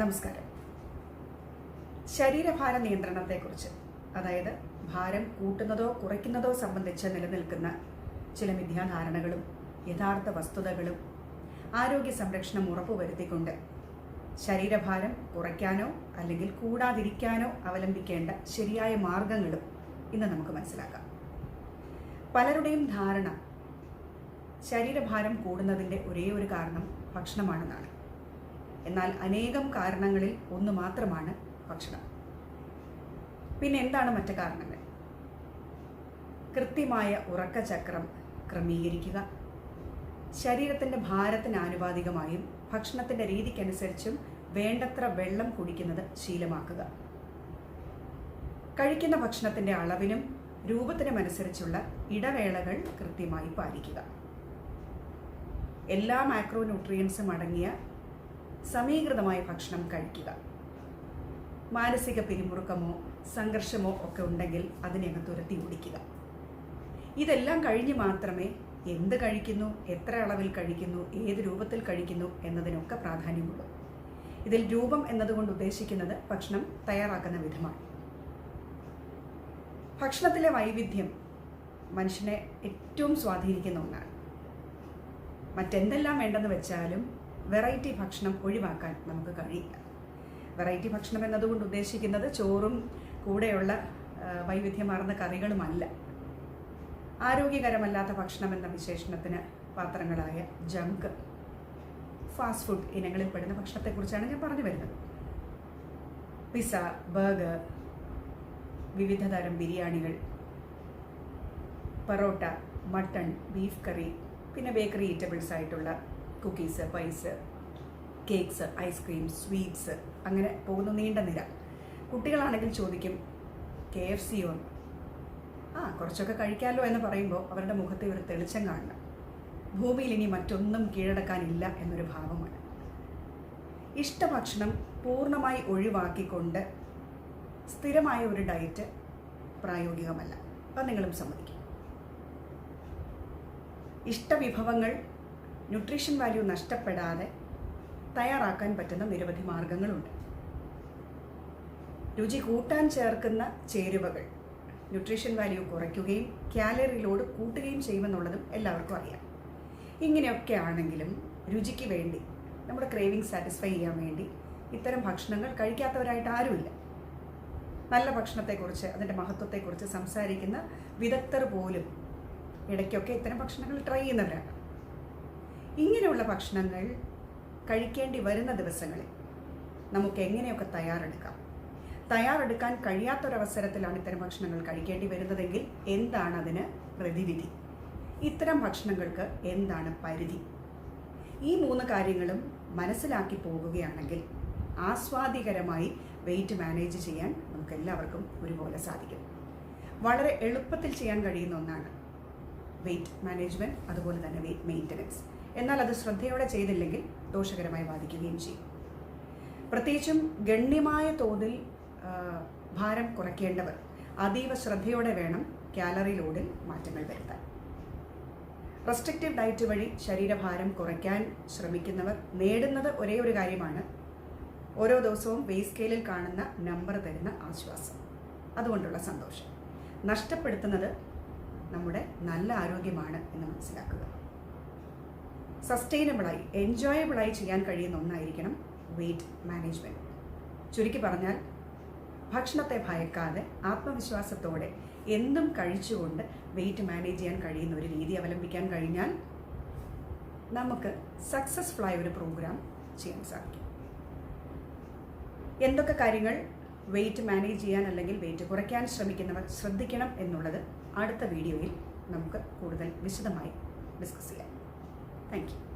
നമസ്കാരം. ശരീരഭാര നിയന്ത്രണത്തെക്കുറിച്ച് അതായത് ഭാരം കൂട്ടുന്നതോ കുറയ്ക്കുന്നതോ സംബന്ധിച്ച് നിലനിൽക്കുന്ന ചില മിഥ്യാധാരണകളും യഥാർത്ഥ വസ്തുതകളും ആരോഗ്യ സംരക്ഷണം ഉറപ്പുവരുത്തിക്കൊണ്ട് ശരീരഭാരം കുറയ്ക്കാനോ അല്ലെങ്കിൽ കൂടാതിരിക്കാനോ അവലംബിക്കേണ്ട ശരിയായ മാർഗങ്ങളും ഇന്ന് നമുക്ക് മനസ്സിലാക്കാം. പലരുടെയും ധാരണ ശരീരഭാരം കൂടുന്നതിന്റെ ഒരേ ഒരു കാരണം ഭക്ഷണമാണെന്നാണ്. എന്നാൽ അനേകം കാരണങ്ങളിൽ ഒന്ന് മാത്രമാണ് ഭക്ഷണം. പിന്നെ എന്താണ് മറ്റു കാരണങ്ങൾ? കൃത്യമായ ഉറക്കചക്രം ക്രമീകരിക്കുക. ശരീരത്തിന്റെ ഭാരത്തിന് ആനുപാതികമായും ഭക്ഷണത്തിന്റെ രീതിക്കനുസരിച്ചും വേണ്ടത്ര വെള്ളം കുടിക്കുന്നത് ശീലമാക്കുക. കഴിക്കുന്ന ഭക്ഷണത്തിന്റെ അളവിനും രൂപത്തിനുമനുസരിച്ചുള്ള ഇടവേളകൾ കൃത്യമായി പാലിക്കുക. എല്ലാ മാക്രോ ന്യൂട്രിയൻസും അടങ്ങിയ സമീകൃതമായ ഭക്ഷണം കഴിക്കുക. മാനസിക പിരിമുറുക്കമോ സംഘർഷമോ ഒക്കെ ഉണ്ടെങ്കിൽ അതിനെ അങ്ങ് തുരത്തി ഓടിക്കുക. ഇതെല്ലാം കഴിഞ്ഞ് മാത്രമേ എന്ത് കഴിക്കുന്നു എത്ര അളവിൽ കഴിക്കുന്നു ഏത് രൂപത്തിൽ കഴിക്കുന്നു എന്നതിനൊക്കെ പ്രാധാന്യമുള്ളൂ. ഇതിൽ രൂപം എന്നതുകൊണ്ട് ഉദ്ദേശിക്കുന്നത് ഭക്ഷണം തയ്യാറാക്കുന്ന വിധമാണ്. ഭക്ഷണത്തിലെ വൈവിധ്യം മനുഷ്യനെ ഏറ്റവും സ്വാധീനിക്കുന്ന ഒന്നാണ്. മറ്റെന്തെല്ലാം വേണ്ടെന്ന് വെച്ചാലും വെറൈറ്റി ഭക്ഷണം ഒഴിവാക്കാൻ നമുക്ക് കഴിയില്ല വെറൈറ്റി ഭക്ഷണം എന്നതുകൊണ്ട് ഉദ്ദേശിക്കുന്നത് ചോറും കൂടെയുള്ള വൈവിധ്യമാർന്ന കറികളുമല്ല. ആരോഗ്യകരമല്ലാത്ത ഭക്ഷണം എന്ന വിശേഷണത്തിന് പാത്രങ്ങളായ ജങ്ക് ഫാസ്റ്റ് ഫുഡ് ഇനങ്ങളിൽ പെടുന്ന ഭക്ഷണത്തെക്കുറിച്ചാണ് ഞാൻ പറഞ്ഞു വരുന്നത്. പിസ ബർഗർ വിവിധ തരം ബിരിയാണികൾ പൊറോട്ട മട്ടൺ ബീഫ് കറി പിന്നെ ബേക്കറി ഈറ്റബിൾസ് ആയിട്ടുള്ള cookies pies cakes ice cream sweets അങ്ങനെ പോകുന്ന നീണ്ട നിര. കുട്ടികളാണെങ്കിൽ ചോദിക്കും കെ എഫ് സിയോ ആ കുറച്ചൊക്കെ കഴിക്കാമല്ലോ എന്ന് പറയുമ്പോൾ അവരുടെ മുഖത്തെ ഒരു തെളിച്ചം കാണണം. ഭൂമിയിൽ ഇനി മറ്റൊന്നും കീഴടക്കാനില്ല എന്നൊരു ഭാവമാണ്. ഇഷ്ടഭക്ഷണം പൂർണമായി ഒഴിവാക്കിക്കൊണ്ട് സ്ഥിരമായ ഒരു ഡയറ്റ് പ്രായോഗികമല്ല. അത് നിങ്ങളും സമ്മതിക്കും. ഇഷ്ടവിഭവങ്ങൾ ന്യൂട്രീഷൻ വാല്യൂ നഷ്ടപ്പെടാതെ തയ്യാറാക്കാൻ പറ്റുന്ന നിരവധി മാർഗങ്ങളുണ്ട്. രുചി കൂട്ടാൻ ചേർക്കുന്ന ചേരുവകൾ ന്യൂട്രീഷൻ വാല്യൂ കുറയ്ക്കുകയും കാലറി ലോഡ് കൂട്ടുകയും ചെയ്യുമെന്നുള്ളതും എല്ലാവർക്കും അറിയാം. ഇങ്ങനെയൊക്കെ ആണെങ്കിലും രുചിക്ക് വേണ്ടി നമ്മുടെ ക്രേവിംഗ് സാറ്റിസ്ഫൈ ചെയ്യാൻ വേണ്ടി ഇത്തരം ഭക്ഷണങ്ങൾ കഴിക്കാത്തവരായിട്ട് ആരുമില്ല. നല്ല ഭക്ഷണത്തെക്കുറിച്ച് അതിന്റെ മഹത്വത്തെക്കുറിച്ച് സംസാരിക്കുന്ന വിദഗ്ധർ പോലും ഇടയ്ക്കൊക്കെ ഇത്തരം ഭക്ഷണങ്ങൾ ട്രൈ ചെയ്യുന്നവരാണ്. ഇങ്ങനെയുള്ള ഭക്ഷണങ്ങൾ കഴിക്കേണ്ടി വരുന്ന ദിവസങ്ങളിൽ നമുക്ക് എങ്ങനെയൊക്കെ തയ്യാറെടുക്കാം? തയ്യാറെടുക്കാൻ കഴിയാത്തൊരവസരത്തിലാണ് ഇത്തരം ഭക്ഷണങ്ങൾ കഴിക്കേണ്ടി വരുന്നതെങ്കിൽ എന്താണ് അതിന് പ്രതിവിധി? ഇത്തരം ഭക്ഷണങ്ങൾക്ക് എന്താണ് പരിധി? ഈ മൂന്ന് കാര്യങ്ങളും മനസ്സിലാക്കി പോകുകയാണെങ്കിൽ ആസ്വാദികരമായി വെയിറ്റ് മാനേജ് ചെയ്യാൻ നമുക്ക് എല്ലാവർക്കും ഒരുപോലെ സാധിക്കും. വളരെ എളുപ്പത്തിൽ ചെയ്യാൻ കഴിയുന്ന ഒന്നാണ് വെയിറ്റ് മാനേജ്മെന്റ് അതുപോലെ തന്നെ വെയിറ്റ് മെയിന്റനൻസ് എന്നാൽ അത് ശ്രദ്ധയോടെ ചെയ്തില്ലെങ്കിൽ ദോഷകരമായി ബാധിക്കുകയും ചെയ്യും. പ്രത്യേകിച്ചും ഗണ്യമായ തോതിൽ ഭാരം കുറയ്ക്കേണ്ടവർ അതീവ ശ്രദ്ധയോടെ വേണം കാലറി ലോഡിൽ മാറ്റങ്ങൾ വരുത്താൻ. റെസ്ട്രിക്റ്റീവ് ഡയറ്റ് വഴി ശരീരഭാരം കുറയ്ക്കാൻ ശ്രമിക്കുന്നവർ നേടുന്നത് ഒരേ ഒരു കാര്യമാണ്. ഓരോ ദിവസവും വേ സ്കെയിലിൽ കാണുന്ന നമ്പർ തരുന്ന ആശ്വാസം. അതുകൊണ്ടുള്ള സന്തോഷം. നഷ്ടപ്പെടുത്തുന്നത് നമ്മുടെ നല്ല ആരോഗ്യമാണ് എന്ന് മനസ്സിലാക്കുക. സസ്റ്റൈനബിളായി എൻജോയബിളായി ചെയ്യാൻ കഴിയുന്ന ഒന്നായിരിക്കണം വെയിറ്റ് മാനേജ്മെന്റ് ചുരുക്കി പറഞ്ഞാൽ ഭക്ഷണത്തെ ഭയക്കാതെ ആത്മവിശ്വാസത്തോടെ എന്തും കഴിച്ചുകൊണ്ട് വെയിറ്റ് മാനേജ് ചെയ്യാൻ കഴിയുന്ന ഒരു രീതി അവലംബിക്കാൻ കഴിഞ്ഞാൽ നമുക്ക് സക്സസ്ഫുൾ ആയ ഒരു പ്രോഗ്രാം ചെയ്യാൻ സാധിക്കും. എന്തൊക്കെ കാര്യങ്ങൾ വെയിറ്റ് മാനേജ് ചെയ്യാൻ അല്ലെങ്കിൽ വെയിറ്റ് കുറയ്ക്കാൻ ശ്രമിക്കുന്നവർ ശ്രദ്ധിക്കണം എന്നുള്ളത് അടുത്ത വീഡിയോയിൽ നമുക്ക് കൂടുതൽ വിശദമായി ഡിസ്കസ് ചെയ്യാം. Thank you.